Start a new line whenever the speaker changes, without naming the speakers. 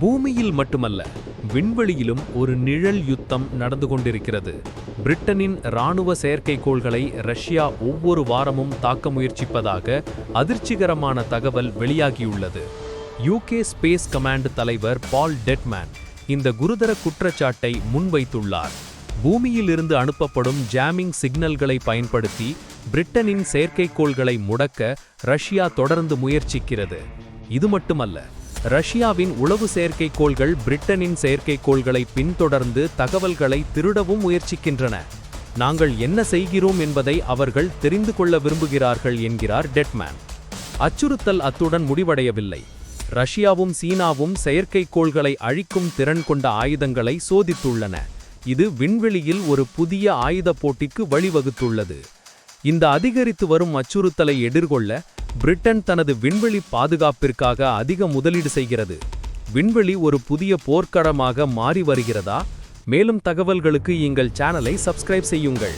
பூமியில் மட்டுமல்ல விண்வெளியிலும் ஒரு நிழல் யுத்தம் நடந்து கொண்டிருக்கிறது. பிரிட்டனின் இராணுவ செயற்கைக்கோள்களை ரஷ்யா ஒவ்வொரு வாரமும் தாக்க முயற்சிப்பதாக அதிர்ச்சிகரமான தகவல் வெளியாகியுள்ளது. யூகே ஸ்பேஸ் கமாண்ட் தலைவர் பால் டெட்மேன் இந்த குருதர குற்றச்சாட்டை முன்வைத்துள்ளார். பூமியிலிருந்து அனுப்பப்படும் ஜாமிங் சிக்னல்களை பயன்படுத்தி பிரிட்டனின் செயற்கைக்கோள்களை முடக்க ரஷ்யா தொடர்ந்து முயற்சிக்கிறது. இது மட்டுமல்ல ரஷ்யாவின் உளவு செயற்கைக்கோள்கள் பிரிட்டனின் செயற்கைக்கோள்களை பின்தொடர்ந்து தகவல்களை திருடவும் முயற்சிக்கின்றன. நாங்கள் என்ன செய்கிறோம் என்பதை அவர்கள் தெரிந்து கொள்ள விரும்புகிறார்கள் என்கிறார் டெட்மேன். அச்சுறுத்தல் அத்துடன் முடிவடையவில்லை. ரஷ்யாவும் சீனாவும் செயற்கைக்கோள்களை அழிக்கும் திறன் கொண்ட ஆயுதங்களை சோதித்துள்ளன. இது விண்வெளியில் ஒரு புதிய ஆயுத போட்டிக்கு வழிவகுத்துள்ளது. இந்த அதிகரித்து வரும் அச்சுறுத்தலை எதிர்கொள்ள பிரிட்டன் தனது விண்வெளி பாதுகாப்பிற்காக அதிக முதலீடு செய்கிறது. விண்வெளி ஒரு புதிய போர்க்களமாக மாறி வருகிறதா? மேலும் தகவல்களுக்கு எங்கள் சேனலை சப்ஸ்கிரைப் செய்யுங்கள்.